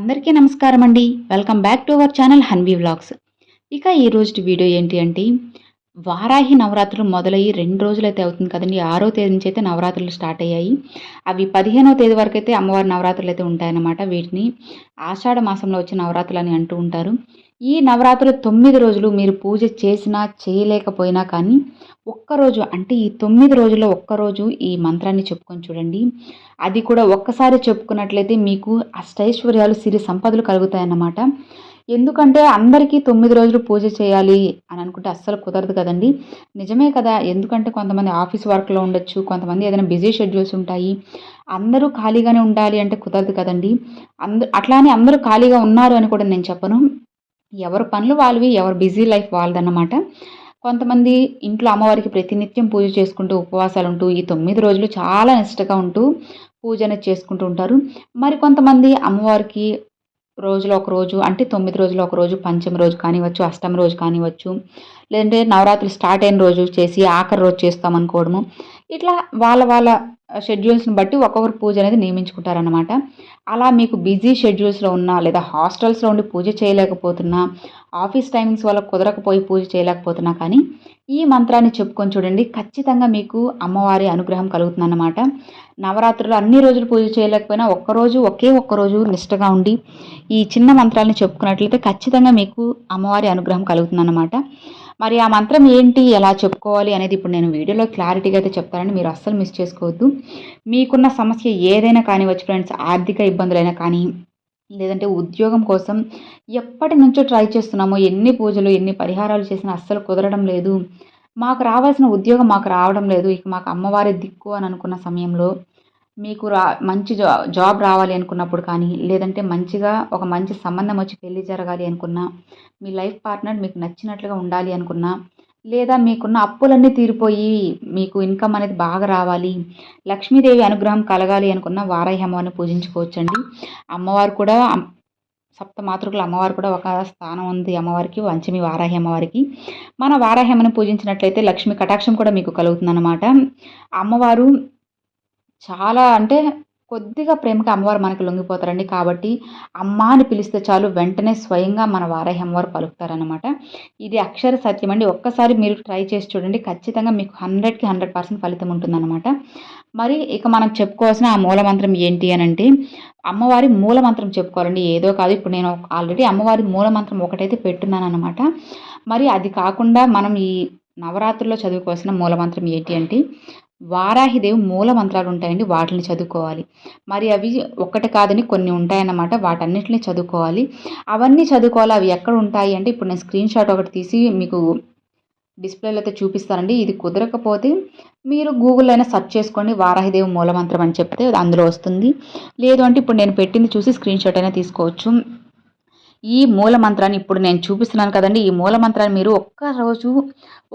అందరికీ నమస్కారం అండి. Welcome back to our channel Hanvi vlogs. ఇక ఈ రోజు వీడియో ఏంటి అంటే వారాహి నవరాత్రులు మొదలయ్యి రెండు రోజులైతే అవుతుంది కదండి. ఆరో తేదీ నుంచి అయితే నవరాత్రులు స్టార్ట్ అయ్యాయి. అవి పదిహేనవ తేదీ వరకు అయితే అమ్మవారి నవరాత్రులు అయితే ఉంటాయన్నమాట. వీటిని ఆషాఢ మాసంలో వచ్చే నవరాత్రులు అని అంటూ ఉంటారు. ఈ నవరాత్రులు తొమ్మిది రోజులు మీరు పూజ చేసినా చేయలేకపోయినా కానీ ఒక్కరోజు అంటే ఈ తొమ్మిది రోజుల్లో ఒక్కరోజు ఈ మంత్రాన్ని చెప్పుకొని చూడండి. అది కూడా ఒక్కసారి చెప్పుకున్నట్లయితే మీకు అష్టైశ్వర్యాలు సిరి సంపదలు కలుగుతాయన్నమాట. ఎందుకంటే అందరికీ తొమ్మిది రోజులు పూజ చేయాలి అని అనుకుంటే అస్సలు కుదరదు కదండి. నిజమే కదా ఎందుకంటే కొంతమంది ఆఫీస్ వర్క్లో ఉండొచ్చు కొంతమంది ఏదైనా బిజీ షెడ్యూల్స్ ఉంటాయి. అందరూ ఖాళీగానే ఉండాలి అంటే కుదరదు కదండి. అంద అట్లానే అందరూ ఖాళీగా ఉన్నారు అని కూడా నేను చెప్పను. ఎవరి పనులు వాళ్ళవి ఎవరి బిజీ లైఫ్ వాళ్ళదన్నమాట. కొంతమంది ఇంట్లో అమ్మవారికి ప్రతినిత్యం పూజ చేసుకుంటూ ఉపవాసాలు ఉంటూ ఈ తొమ్మిది రోజులు చాలా నిష్టగా ఉంటూ పూజ అనేది చేసుకుంటూ ఉంటారు. మరి కొంతమంది అమ్మవారికి రోజులో ఒక రోజు అంటే తొమ్మిది రోజులు ఒక రోజు పంచమి రోజు కానివ్వచ్చు అష్టమి రోజు కానివ్వచ్చు లేదంటే నవరాత్రులు స్టార్ట్ అయిన రోజు చేసి ఆఖరి రోజు చేస్తాం అనుకోవడము. ఇట్లా వాళ్ళ వాళ్ళ షెడ్యూల్స్ని బట్టి ఒక్కొక్కరు పూజ అనేది నియమించుకుంటారనమాట అలా మీకు బిజీ షెడ్యూల్స్లో ఉన్నా లేదా హాస్టల్స్లో ఉండి పూజ చేయలేకపోతున్నా ఆఫీస్ టైమింగ్స్ వల్ల కుదరకపోయి పూజ చేయలేకపోతున్నా కానీ ఈ మంత్రాన్ని చెప్పుకొని చూడండి. ఖచ్చితంగా మీకు అమ్మవారి అనుగ్రహం కలుగుతుందన్నమాట. నవరాత్రులు అన్ని రోజులు పూజ చేయలేకపోయినా ఒక్కరోజు ఒకే ఒక్కరోజు నిష్టగా ఉండి ఈ చిన్న మంత్రాలని చెప్పుకున్నట్లయితే ఖచ్చితంగా మీకు అమ్మవారి అనుగ్రహం కలుగుతుందన్నమాట. మరి ఆ మంత్రం ఏంటి? ఎలా చెప్పుకోవాలి? అనేది ఇప్పుడు నేను వీడియోలో క్లారిటీగా అయితే చెప్తానని మీరు అస్సలు మిస్ చేసుకోవద్దు. మీకున్న సమస్య ఏదైనా కానివచ్చు ఫ్రెండ్స్ ఆర్థిక ఇబ్బందులైనా కానీ లేదంటే ఉద్యోగం కోసం ఎప్పటి నుంచో ట్రై చేస్తున్నామో ఎన్ని పూజలు ఎన్ని పరిహారాలు చేసినా అస్సలు కుదరడం లేదు. మాకు రావాల్సిన ఉద్యోగం మాకు రావడం లేదు. ఇక మాకు అమ్మవారి దిక్కు అని అనుకున్న సమయంలో మీకు రా మంచి జా జాబ్ రావాలి అనుకున్నప్పుడు కానీ లేదంటే మంచిగా ఒక మంచి సంబంధం వచ్చి పెళ్ళి జరగాలి అనుకున్నా మీ లైఫ్ పార్ట్నర్ మీకు నచ్చినట్లుగా ఉండాలి అనుకున్నా లేదా మీకున్న అప్పులన్నీ తీరిపోయి మీకు ఇన్కమ్ అనేది బాగా రావాలి లక్ష్మీదేవి అనుగ్రహం కలగాలి అనుకున్న వారాహి అమ్మవారిని పూజించుకోవచ్చండి. అమ్మవారు కూడా సప్త మాతృకుల అమ్మవారు కూడా ఒక స్థానం ఉంది అమ్మవారికి వంచమి వారాహి అమ్మవారికి మన వారాహి అమ్మని పూజించినట్లయితే లక్ష్మీ కటాక్షం కూడా మీకు కలుగుతుందన్నమాట. అమ్మవారు చాలా అంటే కొద్దిగా ప్రేమగా అమ్మవారు మనకి లొంగిపోతారండి. కాబట్టి అమ్మ అని పిలిస్తే చాలు వెంటనే స్వయంగా మన వారాహి అమ్మవారు పలుకుతారనమాట ఇది అక్షర సత్యం అండి. ఒక్కసారి మీరు ట్రై చేసి చూడండి. ఖచ్చితంగా మీకు హండ్రెడ్కి హండ్రెడ్ పర్సెంట్ ఫలితం ఉంటుందన్నమాట. మరి ఇక మనం చెప్పుకోవాల్సిన ఆ మూలమంత్రం ఏంటి అని అంటే అమ్మవారి మూలమంత్రం చెప్పుకోవాలండి. ఏదో కాదు. ఇప్పుడు నేను ఆల్రెడీ అమ్మవారి మూలమంత్రం ఒకటైతే పెట్టున్నాను అనమాట మరి అది కాకుండా మనం ఈ నవరాత్రుల్లో చదువుకోవాల్సిన మూలమంత్రం ఏంటి అంటే వారాహిదేవి మూల మంత్రాలు ఉంటాయండి వాటిని చదువుకోవాలి. మరి అవి ఒక్కటి కాదని కొన్ని ఉంటాయన్నమాట వాటన్నిటిని చదువుకోవాలి. అవన్నీ చదువుకోవాలి అవి ఎక్కడ ఉంటాయి అంటే ఇప్పుడు నేను స్క్రీన్ షాట్ ఒకటి తీసి మీకు డిస్ప్లేలో అయితే చూపిస్తానండి. ఇది కుదరకపోతే మీరు గూగుల్లో అయినా సెర్చ్ చేసుకోండి వారాహిదేవి మూలమంత్రం అని చెప్తే అందులో వస్తుంది. లేదు అంటే ఇప్పుడు నేను పెట్టింది చూసి స్క్రీన్ షాట్ అయినా తీసుకోవచ్చు. ఈ మూల మంత్రాన్ని ఇప్పుడు నేను చూపిస్తున్నాను కదండి. ఈ మూల మంత్రాన్ని మీరు ఒక్క రోజు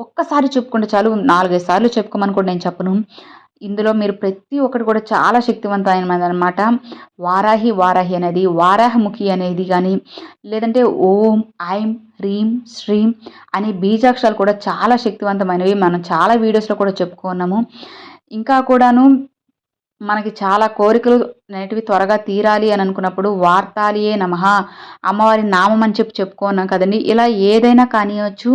ఒక్కసారి చెప్పుకుంటే చాలు నాలుగైదు సార్లు చెప్పుకోమని కూడా నేను చెప్పను. ఇందులో మీరు ప్రతి ఒక్కటి కూడా చాలా శక్తివంతమైనది అనమాట వారాహి వారాహి అనేది వారాహముఖి అనేది కానీ లేదంటే ఓం ఐం హ్రీం శ్రీం అనే బీజాక్షరాలు కూడా చాలా శక్తివంతమైనవి. మనం చాలా వీడియోస్లో కూడా చెప్పుకున్నాము. ఇంకా కూడాను మనకి చాలా కోరికలు అనేటివి త్వరగా తీరాలి అని అనుకున్నప్పుడు వార్తాలియే నమ. అమ్మవారి నామం అని చెప్పి చెప్పుకున్నాం కదండి. ఇలా ఏదైనా కానివచ్చు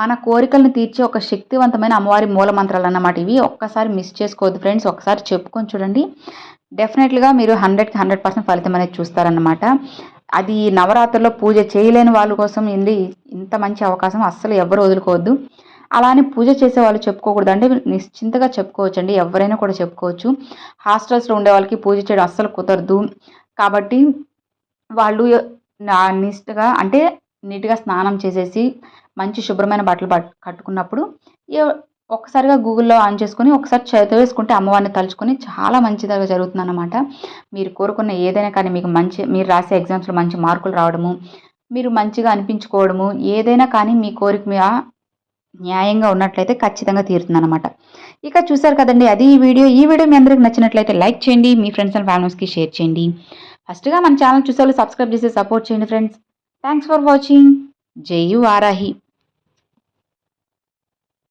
మన కోరికలను తీర్చే ఒక శక్తివంతమైన అమ్మవారి మూల మంత్రాలు అన్నమాట ఇవి. ఒక్కసారి మిస్ చేసుకోవద్దు ఫ్రెండ్స్ ఒకసారి చెప్పుకొని చూడండి. డెఫినెట్గా మీరు హండ్రెడ్కి హండ్రెడ్ పర్సెంట్ ఫలితం అనేది చూస్తారన్నమాట. అది నవరాత్రుల్లో పూజ చేయలేని వాళ్ళ కోసం ఏంటి ఇంత మంచి అవకాశం అస్సలు ఎవరు వదులుకోవద్దు. అలానే పూజ చేసే వాళ్ళు చెప్పుకోకూడదు అంటే నిశ్చింతగా చెప్పుకోవచ్చు అండి ఎవరైనా కూడా చెప్పుకోవచ్చు. హాస్టల్స్లో ఉండే వాళ్ళకి పూజ చేయడం అస్సలు కుదరదు. కాబట్టి వాళ్ళు నిష్టగా అంటే నీట్గా స్నానం చేసేసి మంచి శుభ్రమైన బట్టలు కట్టుకున్నప్పుడు ఒక్కసారిగా గూగుల్లో ఆన్ చేసుకొని ఒకసారి చదివేసుకుంటే అమ్మవారిని తలుచుకొని చాలా మంచిదిగా జరుగుతుందన్నమాట. మీరు కోరుకున్న ఏదైనా కానీ మీకు మంచి మీరు రాసే ఎగ్జామ్స్లో మంచి మార్కులు రావడము మీరు మంచిగా అనిపించుకోవడము ఏదైనా కానీ మీ కోరిక మీద న్యాయంగా ఉన్నట్లయితే ఖచ్చితంగా తీరుతుందనమాట ఇక చూసారు కదండి అది ఈ వీడియో. ఈ వీడియో మీ అందరికి నచ్చినట్లయితే లైక్ చేయండి మీ ఫ్రెండ్స్ అండ్ ఫ్యామిలీస్కి షేర్ చేయండి. ఫస్ట్గా మన ఛానల్ చూసే సబ్స్క్రైబ్ చేసి సపోర్ట్ చేయండి ఫ్రెండ్స్. Thanks for watching. జై వారాహి